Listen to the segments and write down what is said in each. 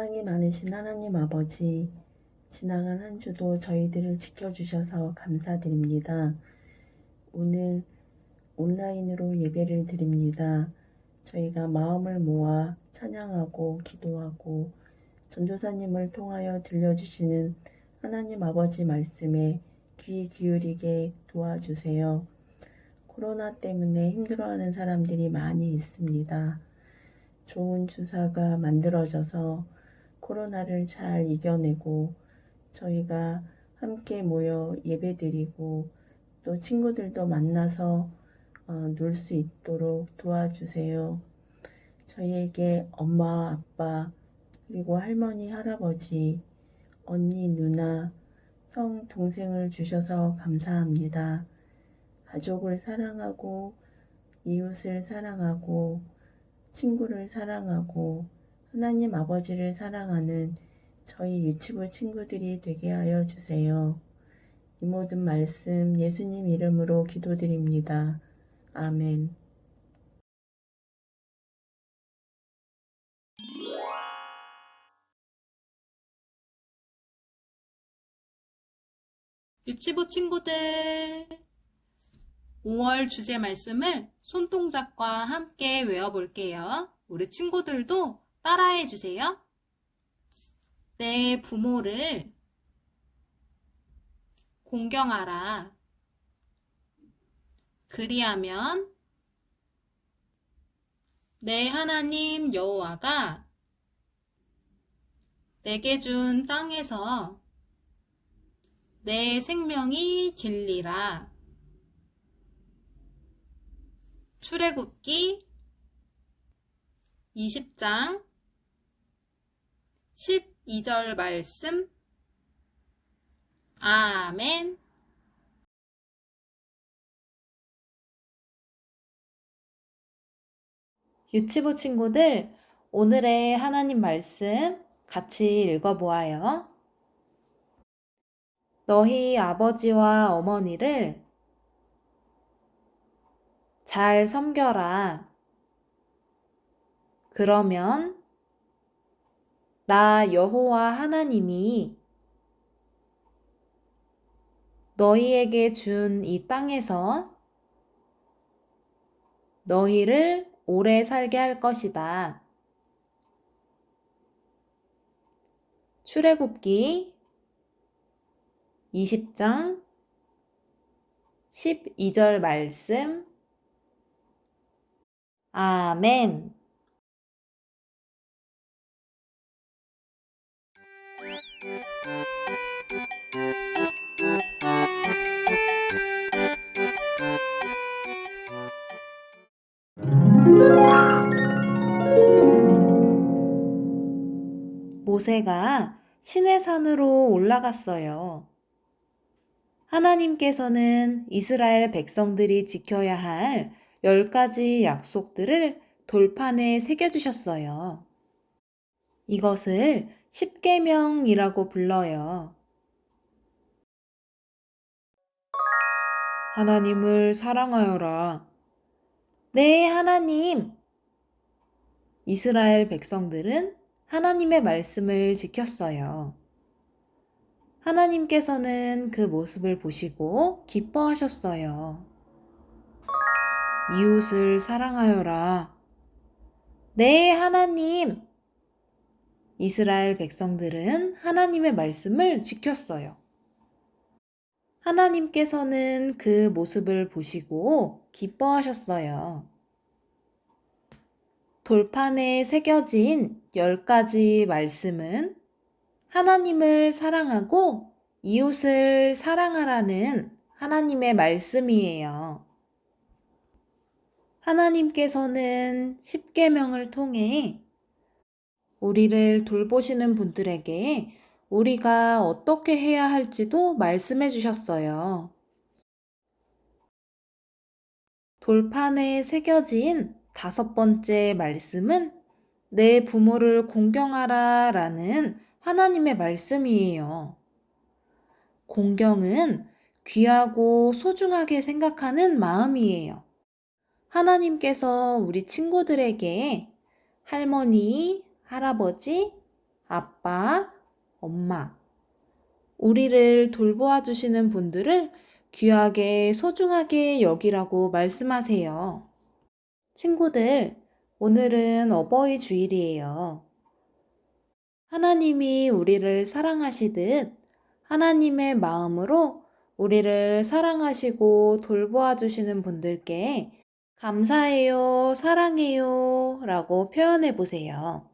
사랑이 많으신 하나님 아버지, 지나간 한 주도 저희들을 지켜주셔서 감사드립니다. 오늘 온라인으로 예배를 드립니다. 저희가 마음을 모아 찬양하고 기도하고 전도사님을 통하여 들려주시는 하나님 아버지 말씀에 귀 기울이게 도와주세요. 코로나 때문에 힘들어하는 사람들이 많이 있습니다. 좋은 주사가 만들어져서 코로나를 잘 이겨내고 저희가 함께 모여 예배드리고 또 친구들도 만나서 어, 놀 수 있도록 도와주세요. 저희에게 엄마, 아빠, 그리고 할머니, 할아버지, 언니, 누나, 형, 동생을 주셔서 감사합니다. 가족을 사랑하고 이웃을 사랑하고 친구를 사랑하고 하나님 아버지를 사랑하는 저희 유치부 친구들이 되게 하여 주세요. 이 모든 말씀 예수님 이름으로 기도드립니다. 아멘. 유치부 친구들, 5월 주제 말씀을 손동작과 함께 외워볼게요. 우리 친구들도 따라해 주세요. 내 부모를 공경하라. 그리하면 내 하나님 여호와가 내게 준 땅에서 내 생명이 길리라. 출애굽기 20장 12절 말씀 아멘 유치부 친구들 오늘의 하나님 말씀 같이 읽어보아요. 너희 아버지와 어머니를 잘 섬겨라. 그러면 나 여호와 하나님이 너희에게 준 이 땅에서 너희를 오래 살게 할 것이다. 출애굽기 20장 12절 말씀 아멘. 모세가 시내산으로 올라갔어요. 하나님께서는 이스라엘 백성들이 지켜야 할열 가지 약속들을 돌판에 새겨주셨어요. 이것을 십계명이라고 불러요. 하나님을 사랑하여라. 네, 하나님. 이스라엘 백성들은 하나님의 말씀을 지켰어요. 하나님께서는 그 모습을 보시고 기뻐하셨어요. 이웃을 사랑하여라. 네, 하나님. 이스라엘 백성들은 하나님의 말씀을 지켰어요. 하나님께서는 그 모습을 보시고 기뻐하셨어요. 돌판에 새겨진 열 가지 말씀은 하나님을 사랑하고 이웃을 사랑하라는 하나님의 말씀이에요. 하나님께서는 십계명을 통해 우리를 돌보시는 분들에게 우리가 어떻게 해야 할지도 말씀해 주셨어요. 돌판에 새겨진 다섯 번째 말씀은 내 부모를 공경하라 라는 하나님의 말씀이에요. 공경은 귀하고 소중하게 생각하는 마음이에요. 하나님께서 우리 친구들에게 할머니, 할아버지, 아빠, 엄마. 우리를 돌보아 주시는 분들을 귀하게 소중하게 여기라고 말씀하세요. 친구들, 오늘은 어버이 주일이에요. 하나님이 우리를 사랑하시듯 하나님의 마음으로 우리를 사랑하시고 돌보아 주시는 분들께 감사해요, 사랑해요 라고 표현해 보세요.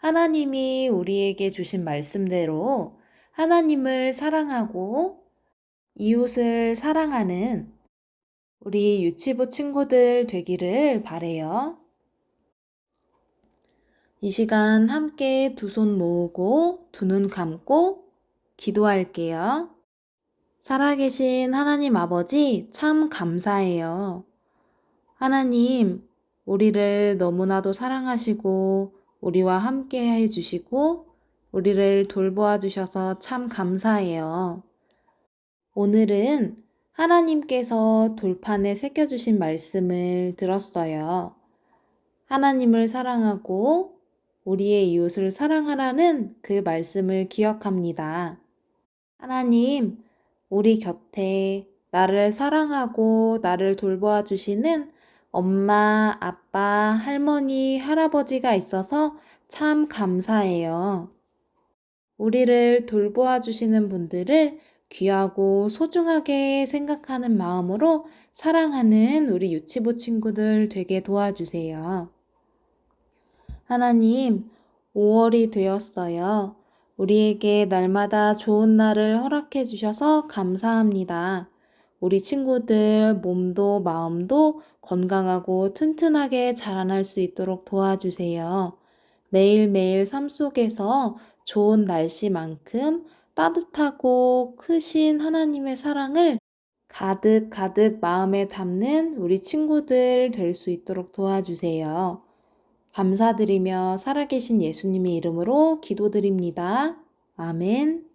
하나님이 우리에게 주신 말씀대로 하나님을 사랑하고 이웃을 사랑하는 우리 유치부 친구들 되기를 바래요. 이 시간 함께 두 손 모으고 두 눈 감고 기도할게요. 살아계신 하나님 아버지 참 감사해요. 하나님, 우리를 너무나도 사랑하시고 우리와 함께 해주시고 우리를 돌보아 주셔서 참 감사해요. 오늘은 하나님께서 돌판에 새겨주신 말씀을 들었어요. 하나님을 사랑하고 우리의 이웃을 사랑하라는 그 말씀을 기억합니다. 하나님, 우리 곁에 나를 사랑하고 나를 돌보아 주시는 엄마, 아빠, 할머니, 할아버지가 있어서 참 감사해요. 우리를 돌보아 주시는 분들을 귀하고 소중하게 생각하는 마음으로 사랑하는 우리 유치부 친구들 되게 도와주세요. 하나님, 5월이 되었어요. 우리에게 날마다 좋은 날을 허락해 주셔서 감사합니다. 우리 친구들 몸도 마음도 건강하고 튼튼하게 자라날 수 있도록 도와주세요. 매일매일 삶 속에서 좋은 날씨만큼 따뜻하고 크신 하나님의 사랑을 가득 가득 마음에 담는 우리 친구들 될 수 있도록 도와주세요. 감사드리며 살아계신 예수님의 이름으로 기도드립니다. 아멘.